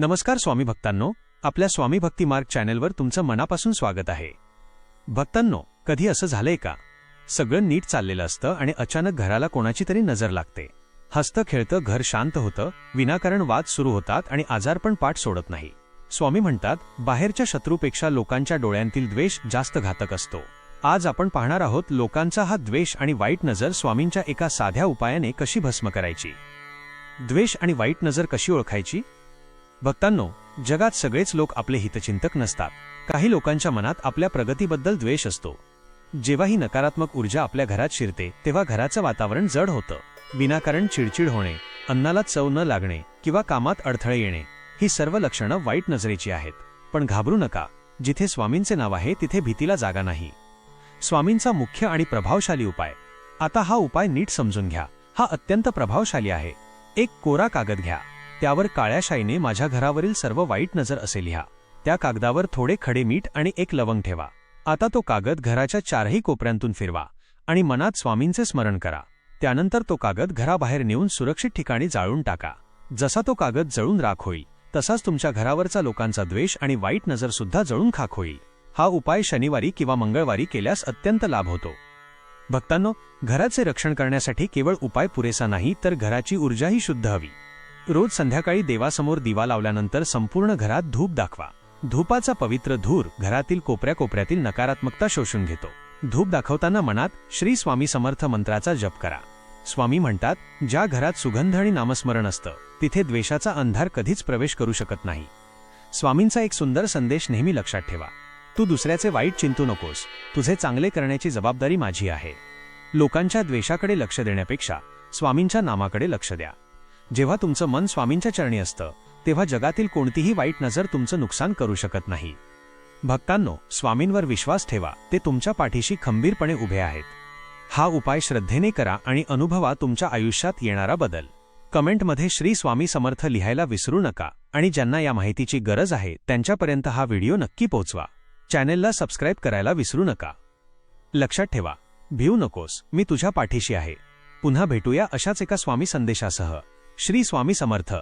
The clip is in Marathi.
नमस्कार स्वामी भक्तांनो आपल्या स्वामी भक्ती मार्ग चॅनेलवर तुमचं मनापासून स्वागत आहे. भक्तांनो कधी असं झालंय का? सगळं नीट चाललेलं असतं आणि अचानक घराला कोणाची तरी नजर लागते. हसतं खेळतं घर शांत होतं विनाकारण वाद सुरू होतात आणि आजारपण पाठ सोडत नाही. स्वामी म्हणतात बाहेरच्या शत्रूपेक्षा लोकांच्या डोळ्यांतील द्वेष जास्त घातक असतो. आज आपण पाहणार आहोत लोकांचा हा द्वेष आणि वाईट नजर स्वामींच्या एका साध्या उपायाने कशी भस्म करायची? द्वेष आणि वाईट नजर कशी ओळखायची? भक्तांनो जगात सगळेच लोक आपले हितचिंतक नसतात. काही लोकांच्या मनात आपल्या प्रगतीबद्दल द्वेष असतो. जेव्हा ही नकारात्मक ऊर्जा आपल्या घरात शिरते तेव्हा घराचं वातावरण जड होतं. विनाकारण चिडचिड होणे अन्नाला चव न लागणे किंवा कामात अडथळे येणे ही सर्व लक्षणं वाईट नजरेची आहेत. पण घाबरू नका जिथे स्वामींचे नाव आहे तिथे भीतीला जागा नाही. स्वामींचा मुख्य आणि प्रभावशाली उपाय. आता हा उपाय नीट समजून घ्या. हा अत्यंत प्रभावशाली आहे. एक कोरा कागद घ्या. त्यावर काळ्या शाईने माझ्या घरावरील सर्व वाईट नजर असे लिहा. त्या कागदावर थोडे खडे मीठ आणि एक लवंग ठेवा. आता तो कागद घराच्या चारही कोपऱ्यांतून फिरवा आणि मनात स्वामींचे स्मरण करा. त्यानंतर तो कागद घराबाहेर नेऊन सुरक्षित ठिकाणी जाळून टाका. जसा तो कागद जळून राख होईल तसाच तुमच्या घरावरचा लोकांचा द्वेष आणि वाईट नजर सुद्धा जळून खाक होईल. हा उपाय शनिवारी किंवा मंगळवारी केल्यास अत्यंत लाभ होतो. भक्तांनो घराचे रक्षण करण्यासाठी केवळ उपाय पुरेसा नाही तर घराची ऊर्जाही शुद्ध हवी. रोज संध्याकाळी देवासमोर दिवा लावल्यानंतर संपूर्ण घरात धूप दाखवा. धूपाचा पवित्र धूर घरातील कोपऱ्या कोपऱ्यातील नकारात्मकता शोषून घेतो. धूप दाखवताना मनात श्री स्वामी समर्थ मंत्राचा जप करा. स्वामी म्हणतात ज्या घरात सुगंध आणि नामस्मरण असतं तिथे द्वेषाचा अंधार कधीच प्रवेश करू शकत नाही. स्वामींचा एक सुंदर संदेश नेहमी लक्षात ठेवा. तू दुसऱ्याचे वाईट चिंतू नकोस. तुझे चांगले करण्याची जबाबदारी माझी आहे. लोकांच्या द्वेषाकडे लक्ष देण्यापेक्षा स्वामींच्या नामाकडे लक्ष द्या. जेव्हा तुमचं मन स्वामींच्या चरणी असतं तेव्हा जगातील कोणतीही वाईट नजर तुमचं नुकसान करू शकत नाही. भक्तांनो स्वामींवर विश्वास ठेवा ते तुमच्या पाठीशी खंबीरपणे उभे आहेत. हा उपाय श्रद्धेने करा आणि अनुभवा तुमच्या आयुष्यात येणारा बदल. कमेंटमध्ये श्री स्वामी समर्थ लिहायला विसरू नका आणि ज्यांना या माहितीची गरज आहे त्यांच्यापर्यंत हा व्हिडिओ नक्की पोहोचवा चॅनेलला सबस्क्राईब करायला विसरू नका. लक्षात ठेवा भिऊ नकोस मी तुझ्या पाठीशी आहे. पुन्हा भेटूया अशाच एका स्वामी संदेशासह. श्री स्वामी समर्थ.